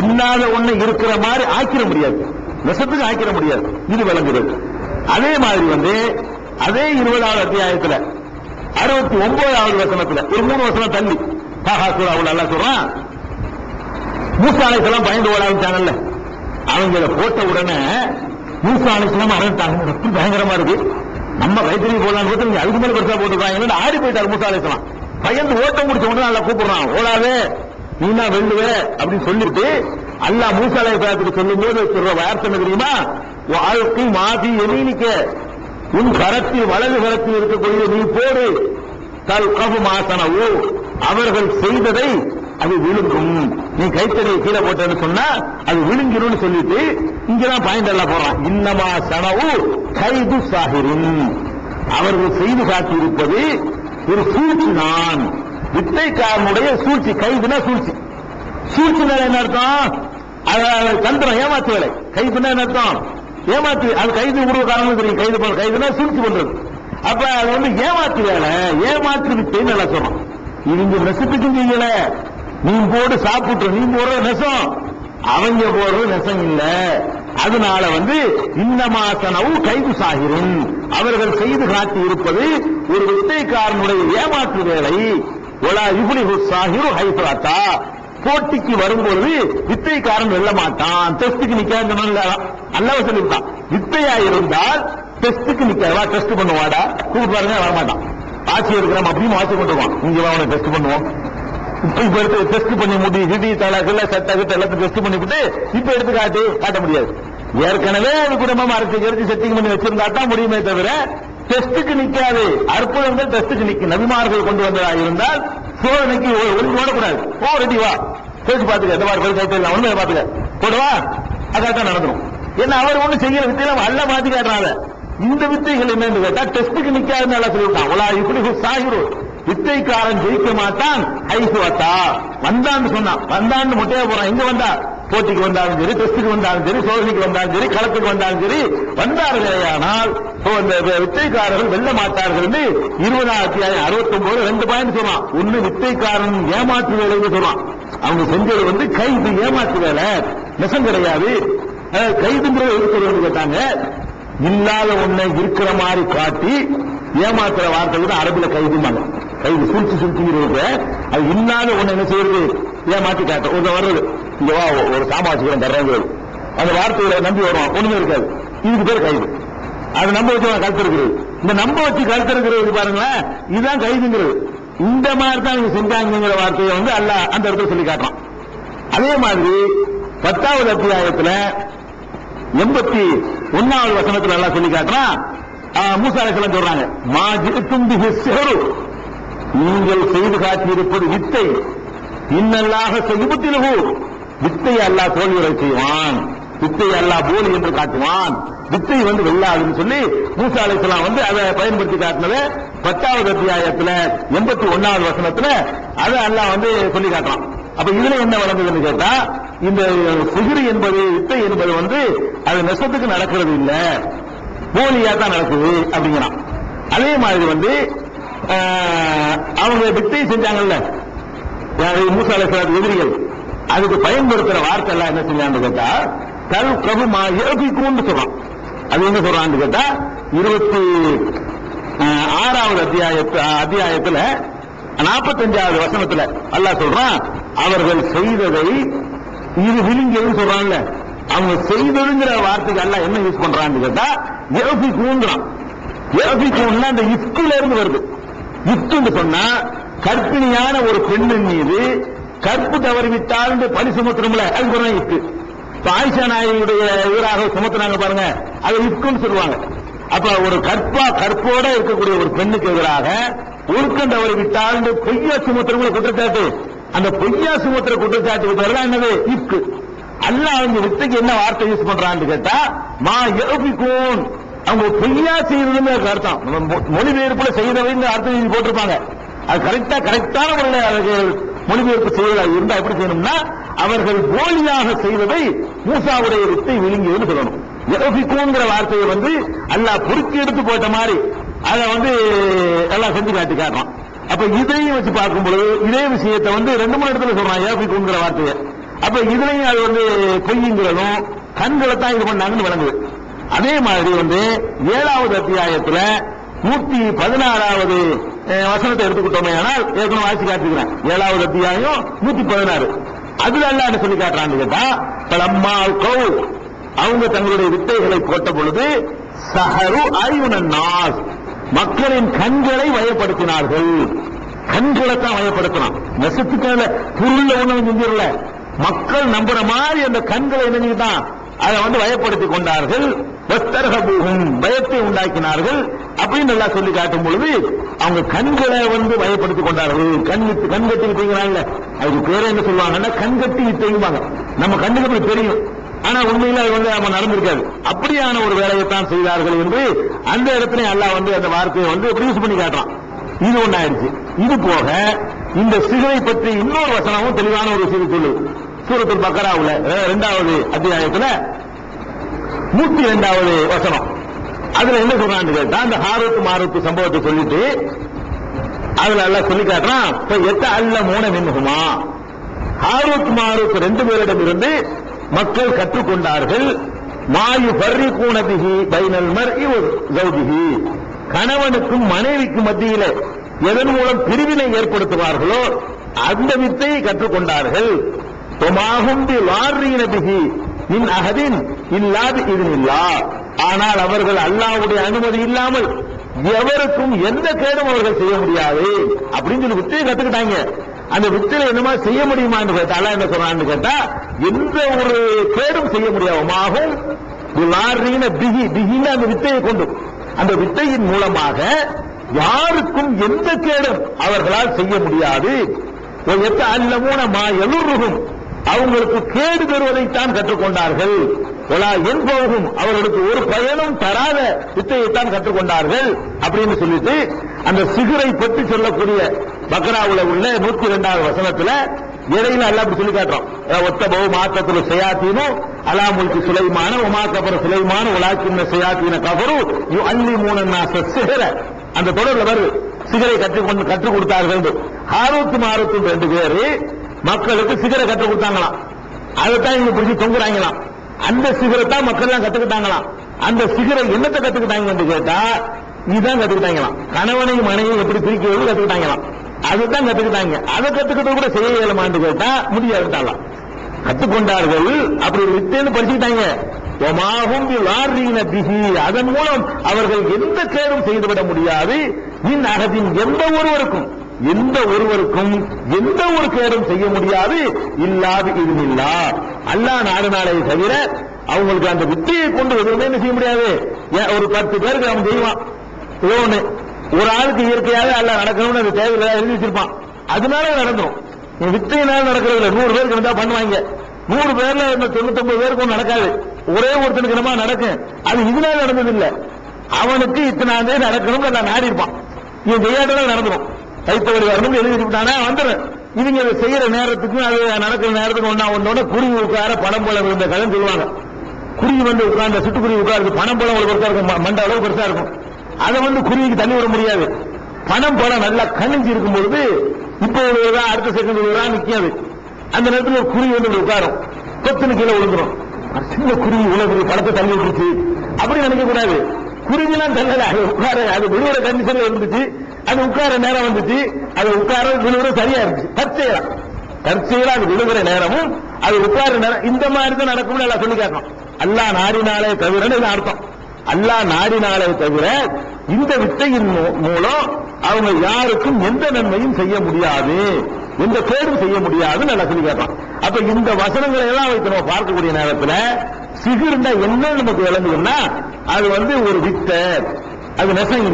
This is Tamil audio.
இல்லாத ஒண்ணு இருக்கிற மாதிரி ஆக்கிட முடியாது. விஷத்துக்கு ஆக்கிட முடியாது. இது விளங்குறது அதே மாதிரி வந்து அதே இருபதாவது அத்தியாயத்துல அறுபத்தி ஒன்பதாவது வசனத்துல ஒரு மூணு வசனம் தள்ளி. தாகா சூறாவுல நல்லா சொல்றான் மூசா அலைசலாம் பயந்து ஓட ஆரம்பிச்சாங்கல்ல அவங்க போட்ட உடனே மூசா அலைசலாம் அறந்துட்டாங்க ரத்தம் பயங்கரமா இருக்கு. நம்ம வைத்தியம் போடலாம் நீங்க அதுக்கு மேல பெருசா போட்டுருக்காங்க. ஆடி போயிட்டாரு மூசா அலைசலாம் பயந்து ஓட்டம் முடிச்ச உடனே நல்லா கூப்பிடுறான். ஓடாதே. நீ தான் அப்படின்னு சொல்லிட்டு அல்லா மூசாலய அலைசலாத்துக்கு சொல்லும் போது சொல்ற வார்த்தை தெரியுமா? வாழ்க்கை மாதி எமீனிக்க உன் கரத்தில் வலது கரத்தில் இருக்கக்கூடிய நீ போடு. தல் கபு மாசனவோ அவர்கள் செய்ததை அது விழுங்கும். நீ கைத்தறியை கீழே போட்டேன்னு சொன்னா அது விழுங்கிரும்னு சொல்லிட்டு இங்கதான் பாயிண்ட் எல்லாம் போறான் இன்னமா சனவு கைது சாகிரும் அவர்கள் செய்து காட்டியிருப்பது ஒரு சூழ்ச்சி நான். வித்தைக்காரனுடைய சூழ்ச்சி கைதுனா சூழ்ச்சி. சூழ்ச்சி வேலை என்ன அர்த்தம்? தந்திரம் ஏமாத்து வேலை கைதுனா என்ன அர்த்தம்? ஏமாத்து அது கைது உருவ காரணம் தெரியும். கைது பண்ண கைதுனா சூழ்ச்சி பண்றது. அப்ப அது வந்து ஏமாத்து வேலை. ஏமாற்று வித்தைன்னு நல்லா சொல்றோம். இவங்க நெசத்துக்கு நீங்கள நீ போட்டு சாப்பிட்டு நீ போடுற நெசம். அவங்க போடுறது நெசம் இல்ல. அதனால வந்து இந்த மாசனவும் கைது சாகிரும். அவர்கள் செய்து காட்டி இருப்பது ஒரு வித்தைக்காரனுடைய ஏமாற்று வேலை. ஒலா இப்படி சாகிரு ஹைஃபராத்தா போட்டிக்கு வரும்போது வித்தைக்காரன் வெல்ல மாட்டான் டெஸ்டுக்கு நிக்காத அல்லாஹ் சொல்லிவிட்டான். வித்தையா இருந்தால் டெஸ்டுக்கு நிக்காதவா டெஸ்ட் பண்ணுவாடா கூப்பிட்டு வர வரமாட்டான். ஆட்சி இருக்கிறோம் அப்படியும் ஆட்சி பண்ணுவான் இங்க அவனை டெஸ்ட் பண்ணுவோம். இப்ப இப்ப எடுத்து டெஸ்ட் பண்ணி முடி ஹிடி தலகுல சட்ட கிட்ட எல்லாத்தையும் டெஸ்ட் பண்ணிவிட்டு இப்ப எடுத்து காட்டு காட்ட முடியாது. ஏற்கனவே அது குடும்பம் அரைச்சி செட்டிங் பண்ணி வச்சிருந்தா தான் முடியுமே தவிர டெஸ்டுக்கு நிக்காது. அற்புதங்கள் டெஸ்டுக்கு நிக்கும் நபிமார்கள் கொண்டு வந்ததா இருந்தால் சோதனைக்கு ஒன்று ஓடக்கூடாது. போ ரெடி வா. பேசி பாத்துக்க இந்த மாதிரி கைத்து இல்லை. ஒண்ணு பாத்துக்க போடுவா அதான் நடந்துரும் ஏன்னா அவர் ஒண்ணு செய்யற வித்தையில அல்ல மாத்தி காட்டுறாங்க இந்த வித்தைகள் என்னன்னு கேட்டா டெஸ்டுக்கு நிக்காதுன்னு நல்லா சொல்லிவிட்டான். உலா இப்படி சாகிரு வித்தைக்காரன் ஜெயிக்க மாட்டான். ஐசுவத்தா. வந்தான்னு சொன்னான். வந்தான்னு முட்டையா போறான். எங்க வந்தா போட்டிக்கு வந்தாலும் சரி டெஸ்டுக்கு வந்தாலும் சரி சோதனைக்கு வந்தாலும் சரி களத்துக்கு வந்தாலும் சரி வந்தார்களேயானால் so வித்தைக்காரர்கள் வெல்ல மாட்டார்கள் என்று இருபதாம் அத்தியாயம் அறுபத்தி ஒன்பது ரெண்டு பாயிண்ட் சொல்றான். ஒண்ணு வித்தைக்காரன் ஏமாற்று வேலைன்னு சொல்றான். அவங்க செஞ்சது வந்து கைது ஏமாற்று வேலை நெசம் கிடையாது. கைதுங்கிறத கைதுங்கிறது எதுக்கு கேட்டாங்க. இல்லாத ஒன்றை இருக்கிற மாதிரி காட்டி ஏமாத்துற வார்த்தை கூட அரபுல கைதுமாங்க கைது சுழிச்சு சுழிச்சுங்கிறது. அது இல்லாத ஒண்ணு என்ன செய்யறது? ஏமாத்தி காட்ட ஒரு வர்றது. இங்க வா ஒரு சாமாஜிக்கிறோம் தர்றேங்கிறது அந்த வார்த்தையில நம்பி வருவான். ஒண்ணுமே இருக்காது. இதுக்கு பேர் கைது. அது நம்ப வச்சு அவன் கழுத்திருக்கிறது இந்த நம்ப வச்சு கழுத்திருக்கிறது பாருங்களேன் இதுதான் கைதுங்கிறது. இந்த மாதிரி தான் இவங்க செஞ்சாங்கிற வார்த்தையை வந்து அல்ல அந்த இடத்துல சொல்லி காட்டுறான். அதே மாதிரி பத்தாவது அத்தியாயத்துல எண்பத்தி ஒன்னாவது வசனத்துல நல்லா சொல்லி காட்டுறான். ஆஹ், சொல்றாங்க மாஜித்தும் பிஹி சிஹரு நீங்கள் செய்து காட்டியிருப்பது வித்தை. இன்னல்லாக செய்பத்திலகு வித்தை அல்லா தோல்வியுறை செய்வான். வித்தை அல்லா போலி என்று காட்டுவான். வித்தை வந்து வெள்ளாதுன்னு சொல்லி மூசா அலிஸ்லாம் வந்து அதை பயன்படுத்தி காட்டினது பத்தாவது அத்தியாயத்துல எண்பத்தி ஒன்னாவது வசனத்துல அதை அல்லா வந்து சொல்லி காட்டுறான். அப்ப இதுல என்ன வளர்ந்ததுன்னு கேட்டா இந்த சிகிரி என்பது வித்தை என்பது வந்து அது நெசத்துக்கு நடக்கிறது இல்ல. போலியா தான் நடக்குது அப்படிங்கிறான். அதே மாதிரி வந்து ஆஹ், அவங்க வித்தை செஞ்சாங்கல்ல. மூசா அலைஹிஸ்ஸலாத்து எதிரிகள். அதுக்கு பயன்படுத்துற வார்த்தை எல்லாம் என்ன செஞ்சான்னு கேட்டா கல் பிரபு மா யோகிக்கும்னு சொல்றான் அது என்ன சொல்றான்னு கேட்டா இருபத்தி ஆறாவது அத்தியாய அத்தியாயத்துல நாற்பத்தஞ்சாவது வசனத்துல அல்லாஹ் சொல்றான் அவர்கள் செய்ததை இது விழுங்கியதுன்னு சொல்றான்ல அவங்க செய்ததுங்கிற வார்த்தைக்கு எல்லாம் என்ன யூஸ் பண்றான்னு கேட்டா யோசிக்குங்கிறான் யோசிக்கும்னா அந்த இஃப்குல இருந்து வருது. இஃப்டுன்னு சொன்னா கற்பிணியான ஒரு பெண்ணின் மீது கற்பு தவறிவிட்டால் பணி சுமத்துறோம்ல அது கூட இஃப்டு ஆயிஷா நாயுடைய இவராக சுமத்துனாங்க பாருங்க அது இஃப்டுன்னு சொல்லுவாங்க. அப்ப ஒரு கற்பா கற்போட இருக்கக்கூடிய ஒரு பெண்ணுக்கு எதிராக ஒழுக்கம் தவறி விட்டால் பொய்யா சுமத்துறவங்களை குற்றச்சாட்டு. அந்த பொய்யா சுமத்துற குற்றச்சாட்டு பேர்லாம் என்னது? இக்கு அல்ல அவங்க வித்தைக்கு என்ன வார்த்தை யூஸ் பண்றான்னு கேட்டா மா யோபிக்கும் அவங்க பொய்யா செய்யறதுன்னு அர்த்தம். மொ- மொழிபெயர்ப்புல செய்தவைன்னு அர்த்தம் போட்டிருப்பாங்க. அது கரெக்டா கரெக்டான முறையில் மொழிபெயர்ப்பு செய்வதாக இருந்தா எப்படி செய்யணும்னா அவர்கள் போலியாக செய்ததை மூசாவுடைய வித்தை விழுங்கியதுன்னு சொல்லணும். யோபிக்குங்கிற வார்த்தையை வந்து அல்லாஹ் பொறுக்கி எடுத்து போட்ட மாதிரி அதை வந்து எல்லாம் செஞ்சு காட்டி காட்டுறான். அப்ப இதையும் வச்சு பார்க்கும் பொழுது இதே விஷயத்தை வந்து ரெண்டு மூணு இடத்துல சொல்றான் ஏபிக்குங்கிற வார்த்தையை. அப்ப இதுலயும் அது வந்து பொய்யுங்கிறதும் கண்களை தான் இது பண்ணாங்கன்னு விளங்குது. அதே மாதிரி வந்து ஏழாவது அத்தியாயத்துல நூத்தி பதினாறாவது வசனத்தை எடுத்துக்கிட்டோமே ஆனால் ஏற்கனவே வாசி காட்டிருக்கிறேன் ஏழாவது அத்தியாயம் நூத்தி பதினாறு. அதுல அல்ல என்ன சொல்லி காட்டுறான்னு கேட்டா பலம்மா கௌ அவங்க தங்களுடைய வித்தைகளை போட்ட பொழுது சஹரு ஐயுனன் நாஸ். மக்களின் கண்களை வயப்படுத்தினார்கள். கண்களை தான் வயப்படுத்தணும். நெசத்துக்கான பொருள்ல ஒண்ணு செஞ்சிடல. மக்கள் நம்புற மாதிரி அந்த கண்களை என்னதான் அதை வந்து வயப்படுத்திக் கொண்டார்கள். வஸ்தரகபூகும் பயத்தை உண்டாக்கினார்கள். அப்படின்னு நல்லா சொல்லி காட்டும் பொழுது அவங்க கண்களை வந்து பயப்படுத்திக் கொண்டார்கள். கண் கண் கட்டி விட்டீங்களாங்க அதுக்கு பேரே என்ன சொல்லுவாங்கன்னா கண் கட்டி வித்தையும்பாங்க நம்ம கண்ணுக்கு அப்படி தெரியும். ஆனா உண்மையில அது வந்து நம்ம நடந்திருக்காது அப்படியான ஒரு வேலையை தான் செய்தார்கள் என்று அந்த இடத்துல எல்லாம் வந்து அந்த வார்த்தையை வந்து யூஸ் பண்ணி காட்டுறான். இது ஒண்ணாயிருச்சு இது போக இந்த சிகரை பற்றி இன்னொரு வசனமும் தெளிவான ஒரு விஷயத்தை சொல்லுது. சூரத்துல் பக்கராவுல ரெண்டாவது இரண்டாவது அத்தியாயத்துல நூத்தி இரண்டாவது வசனம். அதுல என்ன சொல்றான்னு கேட்டா அந்த ஹாரூத் மாரூத் சம்பவத்தை சொல்லிட்டு அதுல எல்லாம் சொல்லி காட்டுறான் இப்ப எத்த அல்ல மூன மின்னுகுமா ஹாரூத் மாரூத் ரெண்டு பேரிடம் இருந்து மக்கள் கற்றுக்கொண்டார்கள் மாயு பர்ரி கூணபிகி பைனல் மர் கௌதிகி கணவனுக்கும் மனைவிக்கும் மத்தியில எதன் மூலம் பிரிவினை ஏற்படுத்துவார்களோ அந்த வித்தையை கற்றுக்கொண்டார்கள். ஒமாகும் வார்ரீன பிகி இன் அகதின் இல்லாது இல்லா ஆனால் அவர்கள் அல்லாவுடைய அனுமதி இல்லாமல் எவருக்கும் எந்த கேடும் அவர்கள் செய்ய முடியாது. அப்படின்னு சொல்லி வித்தையை கத்துக்கிட்டாங்க. அந்த வித்தையில என்னமா செய்ய முடியுமான்னு கேட்டா அல்லாஹ் என்ன சொல்றான்னு கேட்டா எந்த ஒரு கேடும் செய்ய முடியாமமாகும் விலாரீன பிகி பிகின அந்த வித்தையை கொண்டு. அந்த வித்தையின் மூலமாக யாருக்கும் எந்த கேடும் அவர்களால் செய்ய முடியாது. எத்த அல்லமூன மா எலுருகும் அவங்களுக்கு கேடு பெறுவதைத்தான் கற்றுக்கொண்டார்கள். ஒலா என்பவகும் அவர்களுக்கு ஒரு பயனும் தராத வித்தையைத்தான் கற்றுக்கொண்டார்கள் அப்படின்னு சொல்லிட்டு அந்த சிகரை பற்றி சொல்லக்கூடிய பக்ராவுல உள்ள நூத்தி இரண்டாவது வசனத்துல இடையில அல்ல அப்படி சொல்லி காட்டுறோம். அஹ் ஒத்த பவு மாத்தத்துல செய்யாத்தீனும் அலாமுல்கி சுலைமான உமா கபர சுலைமான உலாக்கின்ன செய்யாத்தீன கபரு யு அல்லி மூணன்னா சிகர அந்த தொடர்ல வருது சிகரை கற்றுக்கொண்டு கற்றுக் கொடுத்தார்கள் என்று. ஹாரூத் ரெண்டு பேரு மக்களுக்கு சிகரை கற்றுக் கொடுத்தாங்களாம். அதைத்தான் இவங்க பிடிச்சி தொங்குறாங்களாம் அந்த சிகரை தான் மக்கள் தான் கத்துக்கிட்டாங்களாம். அந்த சிகரை என்னத்தை கத்துக்கிட்டாங்கன்னு கேட்டா இதுதான் கத்துக்கிட்டாங்களாம். கணவனை மனைவி எப்படி பிரிக்கிறது கத்துக்கிட்டாங்களாம். அதுதான் கத்துக்கிட்டாங்க. அதை கத்துக்கிட்டு கூட செய்ய இயலுமான்னு கேட்டா முடியாதுட்டாலாம் கத்துக்கொண்டார்கள் அப்படி வித்தேன்னு படிச்சுக்கிட்டாங்க. ஒமாகும் லாரீன பிஹி. அதன் மூலம் அவர்கள் எந்த கேடும் செய்துவிட முடியாது. இன் அகத்தின் எந்த ஒருவருக்கும் எந்த ஒருவருக்கும் எந்த ஒரு கேடும் செய்ய முடியாது. இல்லாது இதுமில்லா அல்லாஹ் நாடு நாளை தவிர அவங்களுக்கு அந்த வித்தியை கொண்டு எதுவுமே என்ன செய்ய முடியாது? ஏன் ஒரு பத்து பேருக்கு அவன் செய்வான். ஏதோ ஒண்ணு. ஒரு ஆளுக்கு இயற்கையாக அல்ல நடக்கணும்னு அது தேவையில்லை எழுதி வச்சிருப்பான். அதனால நடந்துடும் வித்தையினால நடக்கிறது நூறு பேருக்கு இருந்தா பண்ணுவாங்க. நூறு பேர்ல இந்த தொண்ணூத்தொன்பது பேருக்கு நடக்காது. ஒரே ஒருத்தனுக்கு என்னமா நடக்கும்? அது இதனால நடந்தது இல்ல அவனுக்கு இத்தனை நடக்கணும்னு நடக்கணும் நான் நாடி இருப்பான் இவன் செய்யாட்டதான் தைத்த வழி வரணும் எழுதி விட்டானா வந்துடும் இவங்க அதை செய்யற நேரத்துக்கும் அது நடக்கிற நேரத்துக்கு ஒன்னா ஒன்னோட குருவி உட்கார பணம் போல இருந்த கதை சொல்லுவாங்க. குருவி வந்து உட்கார்ந்த சிட்டுக்குருவி உட்காருது பணம் போல ஒரு பெருசா இருக்கும் மண்ட அளவு பெருசா இருக்கும். அதை வந்து குருவிக்கு தண்ணி விட முடியாது. பணம் போல நல்லா கணிஞ்சு இருக்கும் பொழுது இப்போ உள்ளதா அடுத்த செகண்ட் ஒரு நிக்காது. அந்த நேரத்தில் ஒரு குருவி வந்து உட்காரும். கொத்துன்னு கீழே விழுந்துரும். அது சின்ன குருவி இவ்வளவு பெரிய படத்தை தள்ளி விட்டுருச்சு. அப்படி நினைக்க கூடாது. குருவிலாம் தள்ளல. அது உட்கார அது விழுவுற கண்டிஷன்ல இருந்துச்சு. அது உட்கார நேரம் வந்துச்சு. அது உட்கார விழுவுற சரியா இருந்துச்சு. தற்செயலா தற்செயலா அது விழுகிற நேரமும் அது உட்கார நேரம். இந்த மாதிரி தான் நடக்கும்னு எல்லாம் சொல்லி காட்டணும். அல்லாஹ் நாடினாலே தவிரன்னு இது அர்த்தம். அல்லாஹ் நாடினாலே தவிர இந்த வித்தையின் மூ- மூலம் அவங்க யாருக்கும் எந்த நன்மையும் செய்ய முடியாது. எந்த கேடும் செய்ய முடியாதுன்னு நல்லா சொல்லி கேட்பான் அப்ப இந்த வசனங்களை எல்லாம் வைத்து நம்ம பார்க்கக்கூடிய நேரத்துல சிகிர்ந்தா என்ன நமக்கு விளங்குதுன்னா அது வந்து ஒரு வித்தை. அது நெசம்